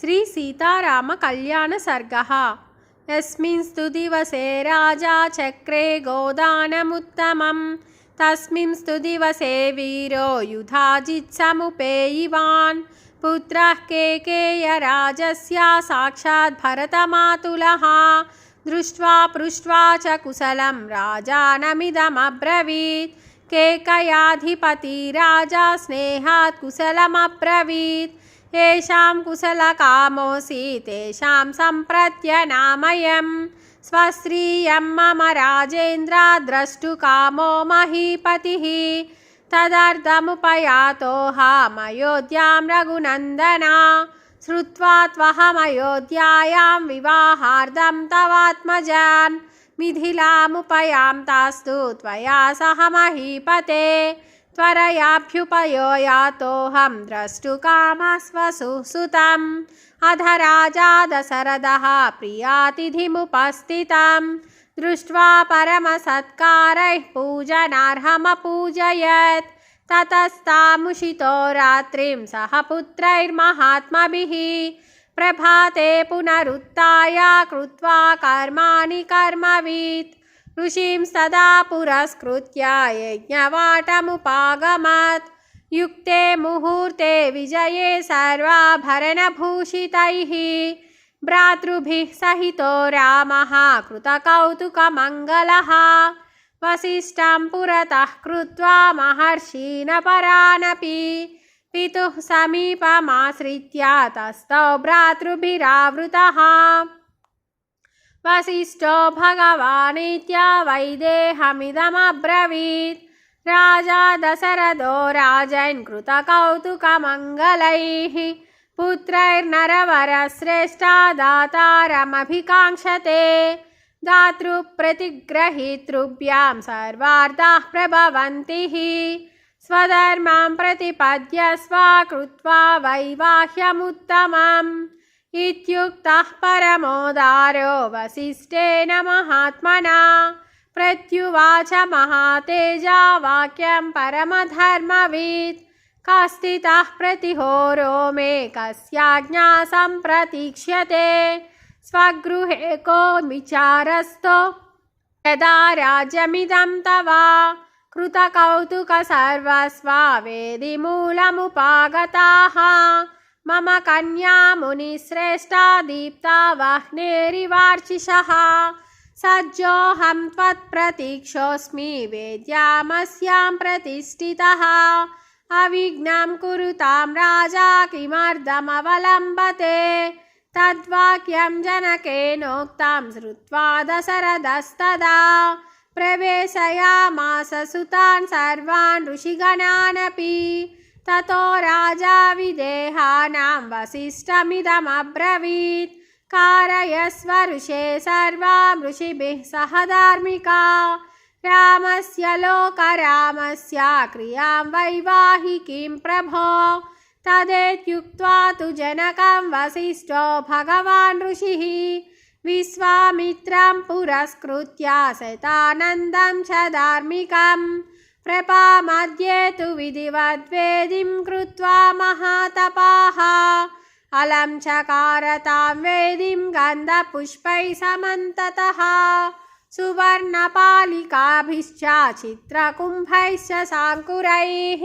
श्रीसीतारामकल्याणसर्गः यस्मिन् स्तु दिवसे राजा चक्रे गोदानमुत्तमं तस्मिन् स्तु दिवसे वीरो युधाजित्समुपेयिवान्। पुत्रः केकेयराजस्या साक्षात् भरतमातुलः। दृष्ट्वा पृष्ट्वा च कुशलं राजानमिदमब्रवीत्। केकयाधिपती राजा स्नेहात् कुशलमब्रवीत्। येषां कुशलकामोऽसि तेषां सम्प्रत्यनामयं स्वश्रियं मम राजेन्द्र द्रष्टुकामो महीपतिः तदर्थमुपयातोऽहमयोध्यां रघुनन्दना श्रुत्वा त्वहमयोध्यायां विवाहार्थं तवात्मजान् मिथिलामुपयां तास्तु त्वया सह महीपते त्वरयाभ्युपयो यातोऽहं द्रष्टुकामस्वसुसुतम् अध राजा दशरथः प्रियातिथिमुपस्थितं दृष्ट्वा परमसत्कारैः पूजनार्हमपूजयत्। ततस्तामुषितो रात्रिं सह पुत्रैर्महात्मभिः। प्रभाते पुनरुत्थाय कृत्वा कर्माणि कर्मवीत्। ऋषिं सदा पुरस्कृत्य यज्ञवाटमुपागमत्। युक्ते मुहूर्ते विजये सर्वाभरणभूषितैः। भ्रातृभिः सहितो रामः कृतकौतुकमङ्गलः। वसिष्ठं पुरतः कृत्वा महर्षीनपरानपि पितुः समीपमाश्रित्य तस्थौ भ्रातृभिरावृतः। वसिष्ठो भगवानित्य वैदेहमिदमब्रवीत् राजा दशरथो राजन् कृतकौतुकमङ्गलैः पुत्रैर्नरवरश्रेष्ठा दातारमभिकाङ्क्षते दातृप्रतिग्रहीतृभ्यां सर्वार्धाः प्रभवन्ति स्वधर्मां प्रतिपद्यस्व कृत्वा वैवाह्यमुत्तमम् इत्युक्तः परमोदारो वसिष्ठेन महात्मना प्रत्युवाच महातेजा वाक्यं परमधर्मवित् कस्थितः प्रतिहोरो मे कस्याज्ञा सम्प्रतीक्ष्यते स्वगृहे को विचारस्थो यदा राज्यमिदं तव कृतकौतुकसर्वस्वावेदिमूलमुपागताः मम कन्या मुनिश्रेष्ठा दीप्ता वह्नेरिवार्चिषः सज्जोऽहं त्वत्प्रतीक्षोऽस्मि वेद्यामस्यां प्रतिष्ठितः अविघ्नं कुरुतां राजा किमर्धमवलम्बते तद्वाक्यं जनकेनोक्तं श्रुत्वा दशरथस्तदा प्रवेशयामास सुतान् सर्वान् ऋषिगणानपि ततो राजा विदेहानां वसिष्ठमिदमब्रवीत् कारयस्व ऋषे सर्वां ऋषिभिः सह धार्मिका रामस्य लोकरामस्य क्रियां वैवाहिकीं प्रभो तदेत्युक्त्वा तु जनकं वसिष्ठो भगवान् ऋषिः विश्वामित्रं पुरस्कृत्य शतानन्दं च धार्मिकम् प्रपामध्ये तु विधिवद्वेदिं कृत्वा महातपाः अलं चकारतां वेदिं गन्धपुष्पैः समन्ततः सुवर्णपालिकाभिश्च चित्रकुम्भैश्च साङ्कुरैः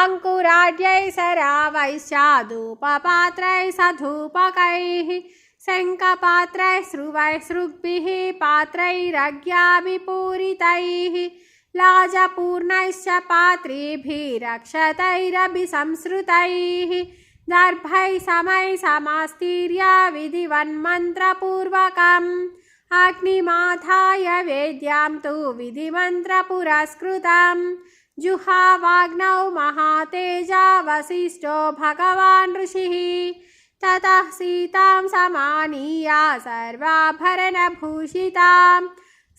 अङ्कुराढ्यैः सरावैश्च धूपपात्रैः सधूपकैः शङ्खपात्रैः स्रुवैः सृग्भिः पात्रैरज्ञाभिपूरितैः लाजपूर्णैश्च पात्रीभिरक्षतैरभिसंसृतैः दर्भैः समैः समास्तीर्य विधिवन्मन्त्रपूर्वकम् अग्निमाधाय वेद्यां तु विधिमन्त्रपुरस्कृतं जुहावाग्नौ महातेजा वसिष्ठो भगवान् ऋषिः ततः सीतां समानीय सर्वाभरणभूषितां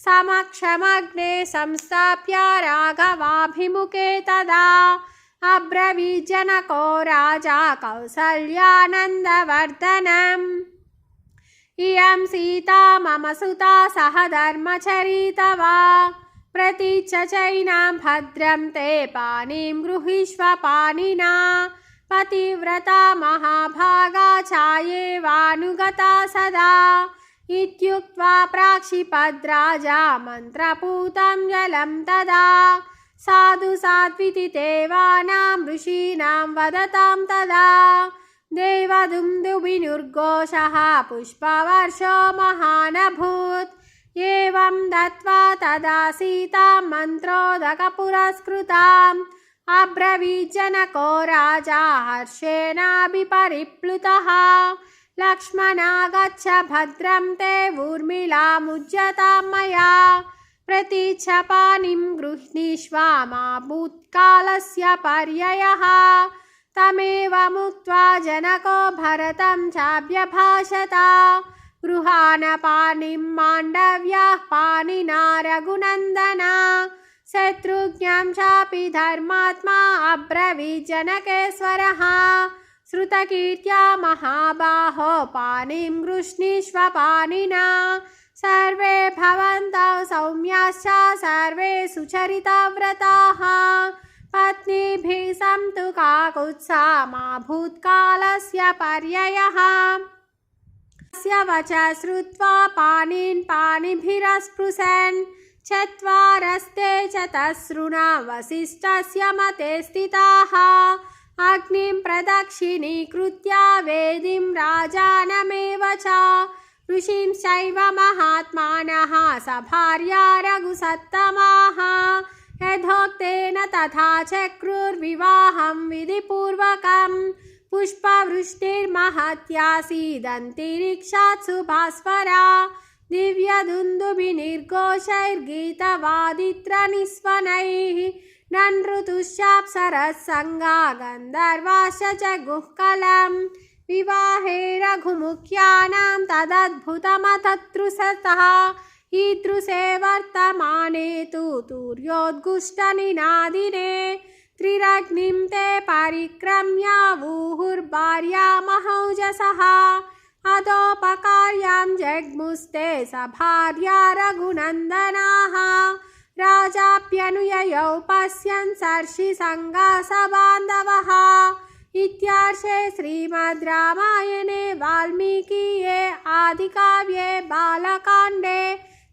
समक्षमग्ने संस्थाप्य राघवाभिमुखे तदा अब्रवीज्जनको राजा कौसल्यानन्दवर्धनम्। इयं सीता मम सुता सह धर्मचरी तव प्रतीच्छ चैनां भद्रं ते पाणिं गृहीष्व पाणिना। पतिव्रता महाभागा छायेवानुगता सदा इत्युक्त्वा प्राक्षिपद्राजा मन्त्रपूतं जलं तदा। साधु सात्विति देवानां ऋषीणां वदतां तदा। देवदुन्दुभिनुर्घोषः पुष्पवर्षो महानभूत्। एवं दत्त्वा तदा सीतां मन्त्रोदकपुरस्कृताम्। अब्रवीज्जनको राजा हर्षेणाभिपरिप्लुतः लक्ष्मणा गच्छ भद्रं ते ऊर्मिलामुज्यतां मया प्रतीच्छपानिं गृह्णीष्व मा भूत्कालस्य पर्ययः तमेवमुक्त्वा जनको भरतं चाभ्यभाषत गृहाणपाणिं माण्डव्याः पाणिना रघुनन्दना शत्रुघ्नं चापि धर्मात्मा अब्रवीज्जनकेश्वरः श्रुतकीर्त्या महाबाहो पाणिं गृह्णीष्व पाणिना सर्वे भवन्तौ सौम्याश्च, सर्वे सुचरितव्रताः। पत्नीभिः सन्तु काकुत्सा मा भूत्कालस्य पर्ययः। तस्य वच श्रुत्वा पाणिन् पाणिभिरस्पृशन्। चत्वारस्ते च तसृणा वसिष्ठस्य मते स्थिताः। अग्निं प्रदक्षिणीकृत्य वेदिं राजानमेव च ऋषिंश्चैव महात्मानः सभार्या रघुसत्तमाः यथोक्तेन तथा चक्रुर्विवाहं विधिपूर्वकं पुष्पवृष्टिर्महत्यासीदन्तरिक्षात् सुभास्वरा दिव्यदुन्दुभिनिर्घोषैर्गीतवादित्रनिस्वनैः ननृतुश्चाप्सरः सङ्गा गन्धर्वाश्च च गुह्कलम् विवाहे रघुमुख्यानां तदद्भुतमततृसतः ईदृशे वर्तमाने तु तूर्योद्गुष्टनिनादिने त्रिरग्निं ते परिक्रम्य वूहुर्भार्या महौजसः अदोपकार्यां जग्मुस्ते सभार्या रघुनन्दनाः। राजाप्यनुययौ पश्यन् सर्षिसङ्गासबान्धवः इत्यार्षे श्रीमद् रामायणे वाल्मीकीये आदिकाव्ये बालकाण्डे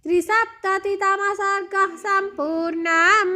त्रिसप्ततितमसर्गः सम्पूर्णम्